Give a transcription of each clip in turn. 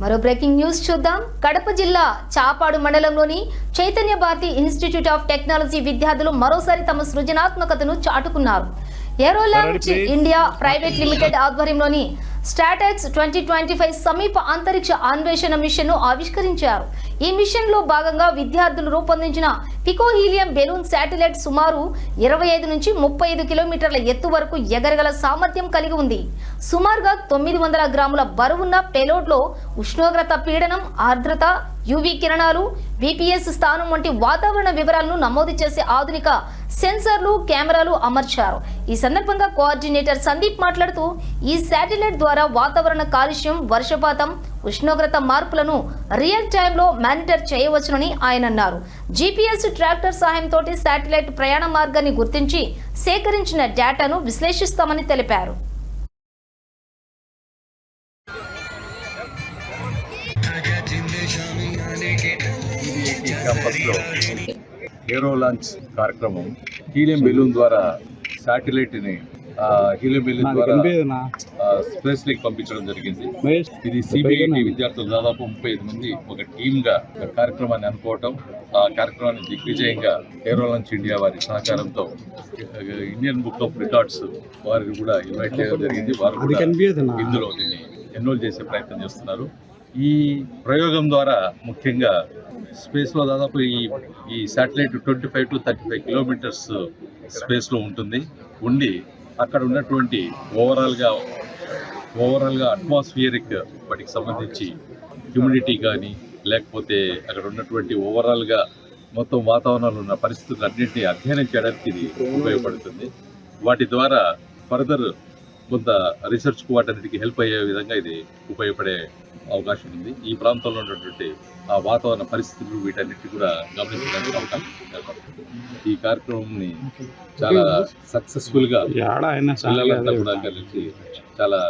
మరో breaking news చూద్దాం. కడప జిల్లా చాపాడు మండలంలోని Chaitanya Bharathi institute of technology విద్యార్థులు మరోసారి తమ సృజనాత్మకతను చాటుకున్నారు. ఏరోలాంచ్ ఇండియా ప్రైవేట్ లిమిటెడ్ ఆధ్వర్యంలోని స్టాటెక్స్ ట్వంటీ ట్వంటీ ఫైవ్ సమీప అంతరిక్ష అన్వేషణ మిషన్ను ఆవిష్కరించారు. ఈ మిషన్లో భాగంగా విద్యార్థులు రూపొందించిన పికోహీలియం బెలూన్ శాటిలైట్ సుమారు ఇరవై ఐదు నుంచి ముప్పై ఐదు కిలోమీటర్ల ఎత్తు వరకు ఎగరగల సామర్థ్యం కలిగి ఉంది. సుమారుగా తొమ్మిది వందల గ్రాముల బరువున్న పెలోడ్లో ఉష్ణోగ్రత పీడనం ఆర్ద్రత యువి కిరణాలు విపిఎస్ స్థానం వంటి వాతావరణ వివరాలను నమోదు చేసే ఆధునిక సెన్సార్లు కెమెరాలు అమర్చారు. ఈ సందర్భంగా కోఆర్డినేటర్ సందీప్ మాట్లాడుతూ ఈ శాటిలైట్ ద్వారా వాతావరణ కాలుష్యం వర్షపాతం ఉష్ణోగ్రత మార్పులను రియల్ టైంలో మానిటర్ చేయవచ్చునని ఆయన అన్నారు. జీపీఎస్ ట్రాక్టర్ సహాయంతో శాటిలైట్ ప్రయాణ మార్గాన్ని గుర్తించి సేకరించిన డేటాను విశ్లేషిస్తామని తెలిపారు. క్యాంపస్లో ఏరో లాంచ్ కార్యక్రమం హీలియం బెలూన్ ద్వారా శాటిలైట్ని హీలియం బెలూన్ ద్వారా స్పేస్ లీక్ పంపించడం జరిగింది. ఇది సిబిఐటి విద్యార్థులు దాదాపు ముప్పై ఐదు మంది ఒక టీమ్గా ఒక కార్యక్రమాన్ని అనుకోవటం ఆ కార్యక్రమాన్ని దిగ్విజయంగా ఏరో లాంచ్ ఇండియా వారి సహకారంతో ఇండియన్ బుక్ ఆఫ్ రికార్డ్స్ వారిని కూడా ఇన్వైట్ చేయడం జరిగింది. వారు కూడా ఇందులో దీన్ని ఎన్రోల్ చేసే ప్రయత్నం చేస్తున్నారు. ఈ ప్రయోగం ద్వారా ముఖ్యంగా స్పేస్లో దాదాపు ఈ ఈ satellite twenty five to thirty five kilometres స్పేస్లో ఉంటుంది. ఉండి అక్కడ ఉన్నటువంటి ఓవరాల్గా ఓవరాల్గా అట్మాస్ఫియరిక్ వాటికి సంబంధించి హ్యూమిడిటీ కానీ లేకపోతే అక్కడ ఉన్నటువంటి ఓవరాల్గా మొత్తం వాతావరణంలో ఉన్న పరిస్థితులు అన్నింటినీ అధ్యయనం చేయడానికి ఇది ఉపయోగపడుతుంది. వాటి ద్వారా ఫర్దర్ కొంత రీసెర్చ్కు వాటన్నిటికీ హెల్ప్ అయ్యే విధంగా ఇది ఉపయోగపడే అవకాశం ఉంది. ఈ ప్రాంతంలో ఉన్నటువంటి ఆ వాతావరణ పరిస్థితులు వీటన్నిటి కూడా గమనించడానికి అవకాశం ఏర్పడుతుంది. ఈ కార్యక్రమంని చాలా సక్సెస్ఫుల్గా పిల్లలంతా కూడా కలిసి చాలా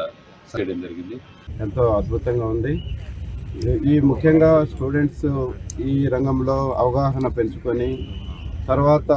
చేయడం జరిగింది. ఎంతో అద్భుతంగా ఉంది. ఈ ముఖ్యంగా స్టూడెంట్స్ ఈ రంగంలో అవగాహన పెంచుకొని తర్వాత